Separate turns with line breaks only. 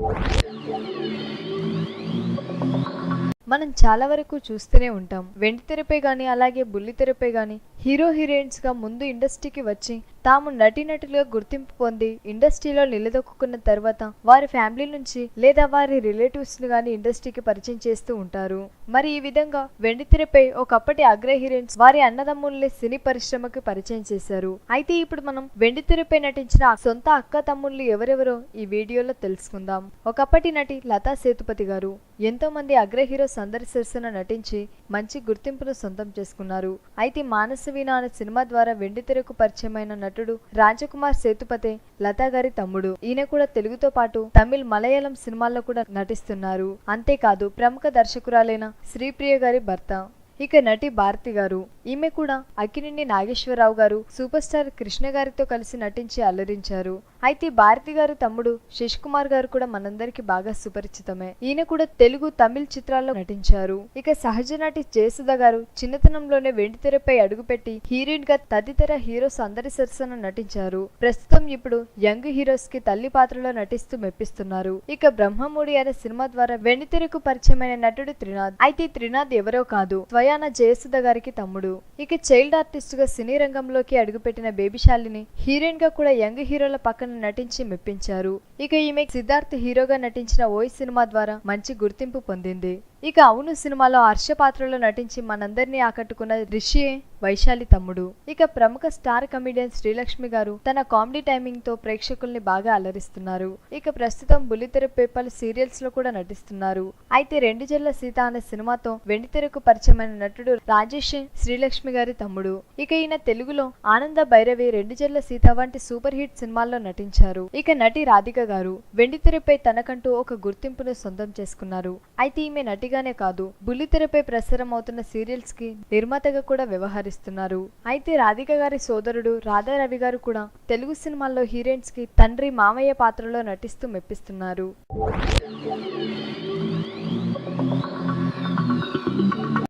Thank you. మనం చాలా వరకు చూస్తూనే ఉంటాం. వెండి తెరపై అలాగే బుల్లి తెరపై హీరో హీరోయిన్స్గా ముందు ఇండస్ట్రీకి వచ్చి తాము నటీనటులుగా గుర్తింపు పొంది ఇండస్ట్రీలో నిలదొక్కున్న తర్వాత వారి ఫ్యామిలీ నుంచి లేదా వారి రిలేటివ్స్ను కానీ ఇండస్ట్రీకి పరిచయం చేస్తూ ఉంటారు. మరి ఈ విధంగా వెండి తెరపై ఒకప్పటి అగ్ర హీరోయిన్స్ వారి అన్నదమ్ముల్ని సినీ పరిశ్రమకి పరిచయం చేశారు. అయితే ఇప్పుడు మనం వెండి తెరపై నటించిన సొంత అక్క తమ్ముళ్ళు ఎవరెవరో ఈ వీడియోలో తెలుసుకుందాం. ఒకప్పటి నటి లతా సేతుపతి గారు ఎంతో మంది అగ్ర హీరోస్ అందరి సరసన నటించి మంచి గుర్తింపును సొంతం చేసుకున్నారు. అయితే మానసవీణ అనే సినిమా ద్వారా వెండితెరకు పరిచయమైన నటుడు రాజకుమార్ సేతుపతే లతా గారి తమ్ముడు. ఈయన కూడా తెలుగుతో పాటు తమిళ్ మలయాళం సినిమాల్లో కూడా నటిస్తున్నారు. అంతేకాదు ప్రముఖ దర్శకురాలైన శ్రీప్రియ గారి భర్త. ఇక నటి భారతి గారు. ఈమె కూడా అక్కినేని నాగేశ్వరరావు గారు సూపర్ స్టార్ కృష్ణ గారితో కలిసి నటించి అల్లరించారు. అయితే భారతి గారు తమ్ముడు శశ్ కుమార్ గారు కూడా మనందరికి బాగా సుపరిచితమే. ఈయన కూడా తెలుగు తమిళ్ చిత్రాల్లో నటించారు. ఇక సహజ నటి జయసుధ గారు చిన్నతనంలోనే వెండితెరపై అడుగుపెట్టి హీరోయిన్గా తదితర హీరోస్ అందరి సరసన నటించారు. ప్రస్తుతం ఇప్పుడు యంగ్ హీరోస్కి తల్లి పాత్రలో నటిస్తూ మెప్పిస్తున్నారు. ఇక బ్రహ్మముడి అనే సినిమా ద్వారా వెండితెరకు పరిచయమైన నటుడు త్రినాథ్. అయితే త్రినాథ్ ఎవరో కాదు స్వయాన జయసుధ గారికి తమ్ముడు. ఇక చైల్డ్ ఆర్టిస్ట్గా సినీ రంగంలోకి అడుగుపెట్టిన బేబీశాలిని హీరోయిన్గా కూడా యంగ్ హీరోల పక్కన నటించి మెప్పించారు. ఇక ఈమె సిద్ధార్థ్ హీరోగా నటించిన ఓయ్ సినిమా ద్వారా మంచి గుర్తింపు పొందింది. ఇక అవును సినిమాలో హర్ష పాత్రలో నటించి మనందరినీ ఆకట్టుకున్న రిషి వైశాలి తమ్ముడు. ఇక ప్రముఖ స్టార్ కమిడియన్ శ్రీలక్ష్మి గారు తన కామెడీ టైమింగ్తో ప్రేక్షకుల్ని బాగా అలరిస్తున్నారు. ఇక ప్రస్తుతం బుల్లితెర పేపర్ సీరియల్స్లో కూడా నటిస్తున్నారు. అయితే రెండు జల్ల సీత అనే సినిమాతో వెండితెరకు పరిచయమైన నటుడు రాజేష్ శ్రీలక్ష్మి గారి తమ్ముడు. ఇక ఈయన తెలుగులో ఆనంద భైరవి రెండు జల్ల సీత వంటి సూపర్ హిట్ సినిమాల్లో నటించారు. ఇక నటి రాధిక గారు వెండితెరపై తనకంటూ ఒక గుర్తింపును సొంతం చేసుకున్నారు. అయితే ఈమె నటి నటిగానే కాదు బుల్లితెరపై ప్రసారం అవుతున్న సీరియల్స్కి నిర్మాతగా కూడా వ్యవహరిస్తున్నారు. అయితే రాధిక గారి సోదరుడు రాధా రవి గారు కూడా తెలుగు సినిమాల్లో హీరోయిన్స్కి తండ్రి మామయ్య పాత్రలో నటిస్తూ మెప్పిస్తున్నారు.